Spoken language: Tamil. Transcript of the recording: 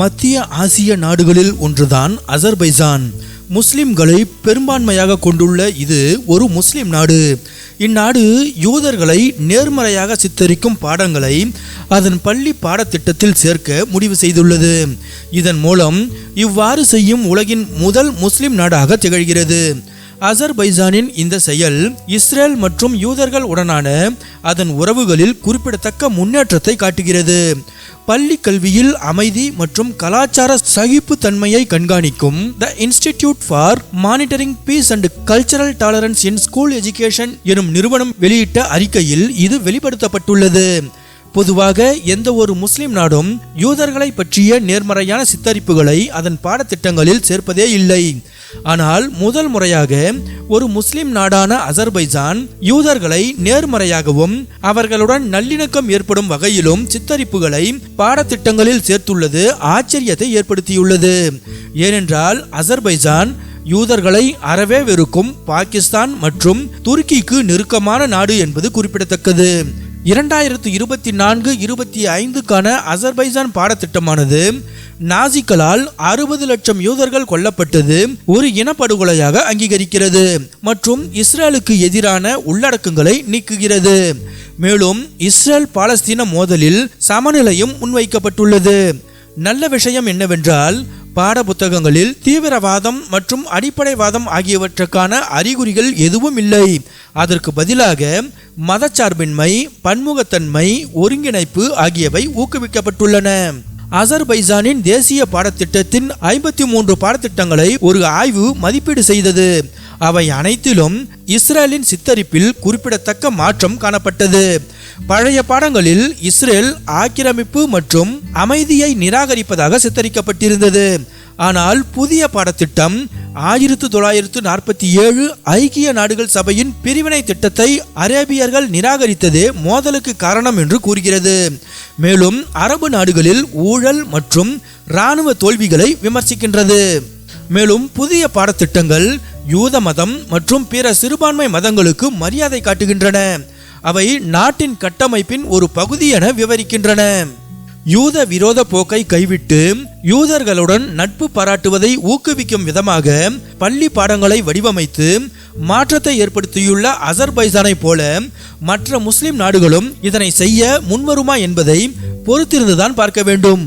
மத்திய ஆசிய நாடுகளில் ஒன்றுதான் அசர்பைசான் முஸ்லிம்களை பெரும்பான்மையாக கொண்டுள்ள இது ஒரு முஸ்லிம் நாடு. இந்நாடு யூதர்களை நேர்மறையாக சித்தரிக்கும் பாடங்களை அதன் பள்ளி பாடத்திட்டத்தில் சேர்க்க முடிவு செய்துள்ளது. இதன் மூலம் இவ்வாறு செய்யும் உலகின் முதல் முஸ்லிம் நாடாக திகழ்கிறது. அசர்பைசானின் இந்த செயல் இஸ்ரேல் மற்றும் யூதர்கள் உடனான அதன் உறவுகளில் குறிப்பிடத்தக்க முன்னேற்றத்தை காட்டுகிறது. பள்ளி கல்வியில் அமைதி மற்றும் கலாச்சார சகிப்புத்தன்மையை கண்காணிக்கும் the Institute for Monitoring Peace and Cultural Tolerance in School Education எனும் நிறுவனம் வெளியிட்ட அறிக்கையில் இது வெளிப்படுத்தப்பட்டுள்ளது. பொதுவாக எந்த ஒரு முஸ்லிம் நாடும் யூதர்களை பற்றிய நேர்மறையான சித்தரிப்புகளை அதன் பாடத்திட்டங்களில் சேர்ப்பதே இல்லை. ஆனால் முதல் முறையாக ஒரு முஸ்லிம் நாடான அசர்பைஜான் யூதர்களை நேர்மறையாகவும் அவர்களுடன் நல்லிணக்கம் ஏற்படும் வகையிலும் சித்தரிப்புகளை பாடத்திட்டங்களில் சேர்த்துள்ளது ஆச்சரியத்தை ஏற்படுத்தியுள்ளது. ஏனென்றால் அசர்பைஜான் யூதர்களை அறவே வெறுக்கும் பாகிஸ்தான் மற்றும் துருக்கிக்கு நெருக்கமான நாடு என்பது குறிப்பிடத்தக்கது. இரண்டாயிரத்து இருபத்தி நான்கு இருபத்தி ஐந்துக்கான அசர்பைசான் பாடத்திட்டமானது நாசிக்களால் அறுபது லட்சம் யூதர்கள் கொல்லப்பட்டது ஒரு இனப்படுகொலையாக அங்கீகரிக்கிறது மற்றும் இஸ்ரேலுக்கு எதிரான உள்ளடக்கங்களை நீக்குகிறது. மேலும் இஸ்ரேல் பாலஸ்தீன மோதலில் சமநிலையும் முன்வைக்கப்பட்டுள்ளது. நல்ல விஷயம் என்னவென்றால் பாட புத்தகங்களில் தீவிரவாதம் மற்றும் அடிப்படைவாதம் ஆகியவற்றுக்கான அறிகுறிகள் எதுவும் இல்லை. அதற்கு பதிலாக மதச்சார்பின்மை பன்முகத்தன்மை ஒருங்கிணைப்பு ஆகியவை ஊக்குவிக்கப்பட்டுள்ளன. அசர்பைசானின் தேசிய பாடத்திட்டத்தின் ஐம்பத்தி மூன்று பாடத்திட்டங்களை ஒரு ஆய்வு மதிப்பீடு செய்தது. அவை அனைத்திலும் இஸ்ரேலின் சித்தரிப்பில் குறிப்பிடத்தக்க மாற்றம் காணப்பட்டது. பழைய பாடங்களில் இஸ்ரேல் ஆக்கிரமிப்பு மற்றும் அமைதியை நிராகரிப்பதாக சித்தரிக்கப்பட்டிருந்தது. ஆனால் புதிய பாடத்திட்டம் ஆயிரத்து தொள்ளாயிரத்து நாற்பத்தி ஏழு ஐக்கிய நாடுகள் சபையின் பிரிவினை திட்டத்தை அரேபியர்கள் நிராகரித்ததே மோதலுக்கு காரணம் என்று கூறுகிறது. மேலும் அரபு நாடுகளில் ஊழல் மற்றும் இராணுவ தோல்விகளை விமர்சிக்கின்றது. மேலும் புதிய பாடத்திட்டங்கள் யூத மதம் மற்றும் பிற சிறுபான்மை மதங்களுக்கு மரியாதை காட்டுகின்றன. அவை நாட்டின் கட்டமைப்பின் ஒரு பகுதி என விவரிக்கின்றன. யூத விரோத போக்கை கைவிட்டு யூதர்களுடன் நட்பு பாராட்டுவதை ஊக்குவிக்கும் விதமாக பள்ளி பாடங்களை வடிவமைத்து மாற்றத்தை ஏற்படுத்தியுள்ள அசர்பைசானை போல மற்ற முஸ்லிம் நாடுகளும் இதனை செய்ய முன்வருமா என்பதை பொறுத்திருந்துதான் பார்க்க வேண்டும்.